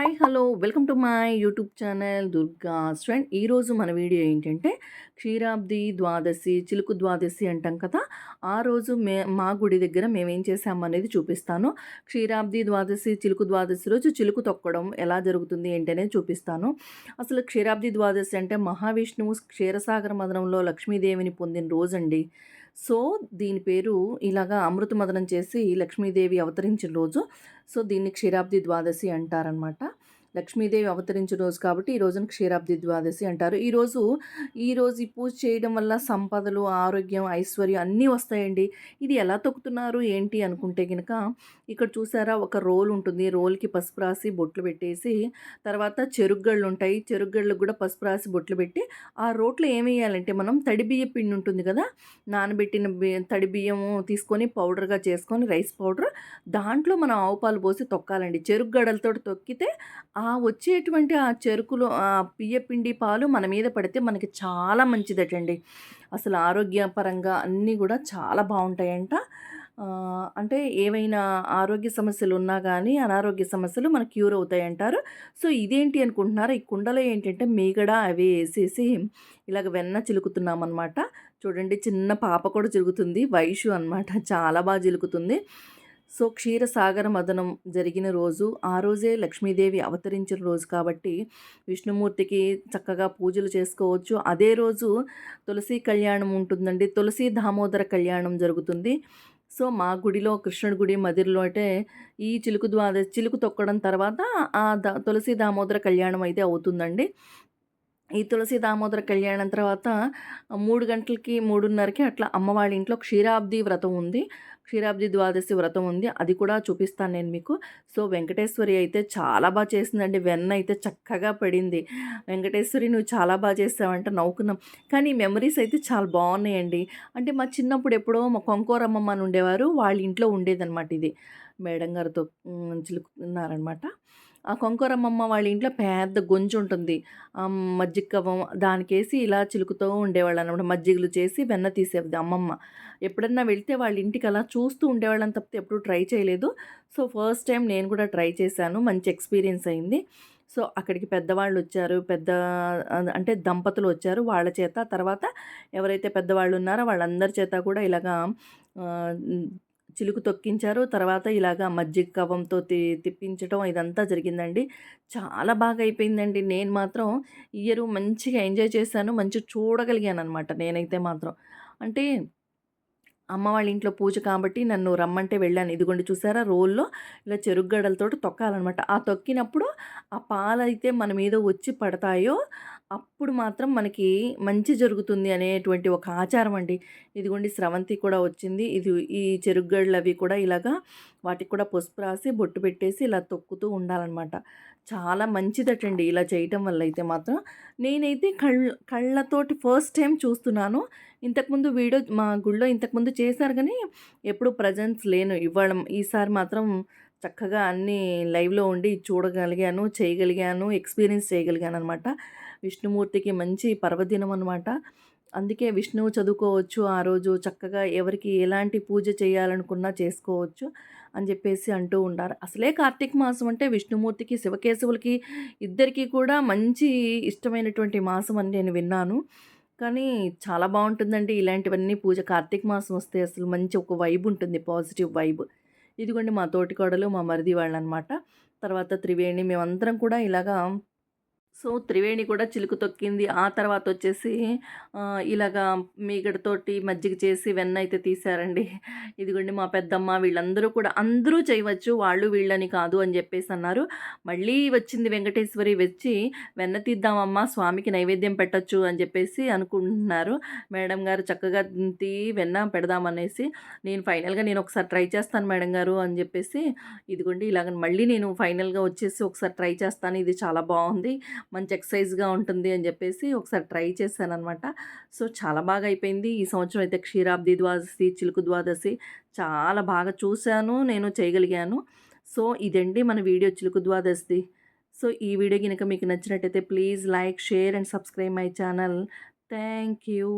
Hi hello. Welcome to my YouTube channel Durga స్ట్రెండ్ ఈరోజు మన video ఏంటంటే క్షీరాబ్ది ద్వాదశి చిలుకు ద్వాదశి అంటాం కదా. ఆ రోజు మే మా గుడి దగ్గర మేమేం ఏం చేసాము అనేది చూపిస్తాను. క్షీరాబ్ది ద్వాదశి చిలుకు ద్వాదశి రోజు చిలుకు తొక్కడం ఎలా జరుగుతుంది ఏంటనేది చూపిస్తాను. అసలు క్షీరాబ్ది ద్వాదశి అంటే మహావిష్ణువు క్షీరసాగర మదనంలో లక్ష్మీదేవిని పొందిన రోజండి. సో దీని పేరు ఇలాగా అమృతమదనం చేసి లక్ష్మీదేవి అవతరించిన రోజు. సో దీన్ని క్షీరాబ్ది ద్వాదశి అంటారనమాట లక్ష్మీదేవి అవతరించిన రోజు కాబట్టి ఈ రోజున క్షీరాబ్ది ద్వాదశి అంటారు. ఈరోజు ఈరోజు ఈ పూజ చేయడం వల్ల సంపదలు ఆరోగ్యం ఐశ్వర్యం అన్నీ వస్తాయండి. ఇది ఎలా తొక్కుతున్నారు ఏంటి అనుకుంటే కనుక ఇక్కడ చూసారా ఒక రోల్ ఉంటుంది. రోల్కి పసుపు రాసి బొట్లు పెట్టేసి తర్వాత చెరుగ్గళ్ళు ఉంటాయి. చెరుగ్గళ్ళకు కూడా పసుపు రాసి బొట్లు పెట్టి ఆ రోట్లో ఏమేయాలంటే మనం తడిబియ్య పిండి ఉంటుంది కదా నానబెట్టిన తడి బియ్యము తీసుకొని పౌడర్గా చేసుకొని రైస్ పౌడర్ దాంట్లో మనం ఆవు పాలు పోసి తొక్కాలండి. చెరుగ్గడలతో తొక్కితే ఆ వచ్చేటువంటి ఆ చెరుకులు ఆ బియ్యపిండి పాలు మన మీద పడితే మనకి చాలా మంచిదటండి. అసలు ఆరోగ్యపరంగా అన్నీ కూడా చాలా బాగుంటాయంట. అంటే ఏవైనా ఆరోగ్య సమస్యలు ఉన్నా కానీ అనారోగ్య సమస్యలు మనకు క్యూర్ అవుతాయి అంటారు సో ఇదేంటి అనుకుంటున్నారు? ఈ కుండలో ఏంటంటే మీగడ అవి వేసేసి ఇలాగ వెన్న చిలుకుతున్నాం అనమాట చూడండి చిన్న పాప కూడా చిలుకుతుంది. వైషు అనమాట చాలా బాగా చిలుకుతుంది. సో క్షీరసాగర మదనం జరిగిన రోజు ఆ రోజే లక్ష్మీదేవి అవతరించిన రోజు కాబట్టి విష్ణుమూర్తికి చక్కగా పూజలు చేసుకోవచ్చు. అదే రోజు తులసి కళ్యాణం ఉంటుందండి. తులసి దామోదర కళ్యాణం జరుగుతుంది. సో మా గుడిలో కృష్ణుడి గుడి మదిరిలో అంటే ఈ చిలుకు ద్వారా చిలుకు తొక్కడం తర్వాత ఆ ద తులసి దామోదర కళ్యాణం అయితే అవుతుందండి. ఈ తులసి దామోదర కళ్యాణం తర్వాత మూడు గంటలకి మూడున్నరకి అట్లా అమ్మవాళ్ళ ఇంట్లో క్షీరాబ్ది వ్రతం ఉంది. క్షీరాబ్ది ద్వాదశి వ్రతం ఉంది. అది కూడా చూపిస్తాను నేను మీకు. సో వెంకటేశ్వరి అయితే చాలా బాగా చేసిందండి. వెన్న అయితే చక్కగా పడింది. వెంకటేశ్వరి నువ్వు చాలా బాగా చేసావంటే నవ్వుకున్నాం. కానీ మెమరీస్ అయితే చాలా బాగున్నాయండి. అంటే మా చిన్నప్పుడు ఎప్పుడో మా కొంకోరమ్మమ్మ అని ఉండేవారు. వాళ్ళ ఇంట్లో ఉండేదన్నమాట ఇది. మేడం గారితో చిలుకున్నారనమాట ఆ కొంకరమ్మమ్మ వాళ్ళ ఇంట్లో పెద్ద గొంజు ఉంటుంది. మజ్జిగ కవ్వం దానికేసి ఇలా చిలుకుతూ ఉండేవాళ్ళు అనమాట మజ్జిగలు చేసి వెన్న తీసేది అమ్మమ్మ. ఎప్పుడన్నా వెళ్తే వాళ్ళ ఇంటికి అలా చూస్తూ ఉండేవాళ్ళని తప్పితే ఎప్పుడు ట్రై చేయలేదు. సో ఫస్ట్ టైం నేను కూడా ట్రై చేశాను. మంచి ఎక్స్పీరియన్స్ అయింది. సో అక్కడికి పెద్దవాళ్ళు వచ్చారు. పెద్ద అంటే దంపతులు వచ్చారు. వాళ్ళ చేత తర్వాత ఎవరైతే పెద్దవాళ్ళు ఉన్నారో వాళ్ళందరి చేత కూడా ఇలాగా చిలుకు తొక్కించారు. తర్వాత ఇలాగా మజ్జిగ కవంతో తి తిప్పించడం ఇదంతా జరిగిందండి. చాలా బాగా అయిపోయిందండి. నేను మాత్రం ఇయర్ మంచిగా ఎంజాయ్ చేశాను. మంచిగా చూడగలిగాను అనమాట నేనైతే మాత్రం. అంటే అమ్మ వాళ్ళ ఇంట్లో పూజ కాబట్టి నన్ను రమ్మంటే వెళ్ళాను. ఇదిగోండి చూసారా రోల్లో ఇలా చెరుగ్గడలతో తొక్కాలన్నమాట. ఆ తొక్కినప్పుడు ఆ పాలు అయితే మన మీద వచ్చి పడతాయో అప్పుడు మాత్రం మనకి మంచి జరుగుతుంది అనేటువంటి ఒక ఆచారం అండి. ఇదిగోండి స్రవంతి కూడా వచ్చింది. ఇది ఈ చెరుగ్గడలు అవి కూడా ఇలాగా వాటికి కూడా పసుపు రాసి బొట్టు పెట్టేసి ఇలా తొక్కుతూ ఉండాలన్నమాట. చాలా మంచిదటండి ఇలా చేయటం వల్ల అయితే మాత్రం. నేనైతే కళ్ళ కళ్ళతోటి ఫస్ట్ టైం చూస్తున్నాను. ఇంతకుముందు వీడియో మా గుళ్ళో ఇంతకుముందు చేశారు కానీ ఎప్పుడు ప్రజెన్స్ లేను. ఇవ్వడం ఈసారి మాత్రం చక్కగా అన్నీ లైవ్లో ఉండి చూడగలిగాను చేయగలిగాను ఎక్స్పీరియన్స్ చేయగలిగాను అనమాట విష్ణుమూర్తికి మంచి పర్వదినం అనమాట అందుకే విష్ణువు చదువుకోవచ్చు ఆ రోజు చక్కగా ఎవరికి ఎలాంటి పూజ చేయాలనుకున్నా చేసుకోవచ్చు అని చెప్పేసి అంటూ ఉంటారు అసలే కార్తీక మాసం అంటే విష్ణుమూర్తికి శివకేశవులకి ఇద్దరికీ కూడా మంచి ఇష్టమైనటువంటి మాసం అని నేను విన్నాను. కానీ చాలా బాగుంటుందండి ఇలాంటివన్నీ పూజ. కార్తీక మాసం వస్తే అసలు మంచి ఒక వైబ్ ఉంటుంది పాజిటివ్ వైబ్. ఇదిగోండి మా తోటికోడలు మా మరిది వాళ్ళు అనమాట తర్వాత త్రివేణి మేమందరం కూడా ఇలాగా సో త్రివేణి కూడా చిలుకు తొక్కింది. ఆ తర్వాత వచ్చేసి ఇలాగా మీగడతోటి మజ్జిగ చేసి వెన్న అయితే తీశారండి. ఇదిగోండి మా పెద్దమ్మ వీళ్ళందరూ కూడా అందరూ చేయవచ్చు వాళ్ళు వీళ్ళని కాదు అని చెప్పేసి అన్నారు. మళ్ళీ వచ్చింది వెంకటేశ్వరి వచ్చి వెన్న తీద్దామమ్మా స్వామికి నైవేద్యం పెట్టచ్చు అని చెప్పేసి అనుకుంటున్నారు. మేడం గారు చక్కగా తీ వెన్న పెడదామనేసి నేను ఫైనల్గా నేను ఒకసారి ట్రై చేస్తాను మేడం గారు అని చెప్పేసి ఇదిగోండి ఇలాగ మళ్ళీ నేను ఫైనల్గా వచ్చేసి ఒకసారి ట్రై చేస్తాను ఇది చాలా బాగుంది. మంచి ఎక్సర్సైజ్గా ఉంటుంది అని చెప్పేసి ఒకసారి ట్రై చేశాను అనమాట సో చాలా బాగా అయిపోయింది. ఈ సంవత్సరం అయితే క్షీరాబ్ది ద్వాదశి చిలుకు ద్వాదశి చాలా బాగా చూశాను నేను చేయగలిగాను. సో ఇదండి మన వీడియో చిలుకు ద్వాదశి సో ఈ వీడియో కనుక మీకు నచ్చినట్టయితే please like share and subscribe my channel. Thank you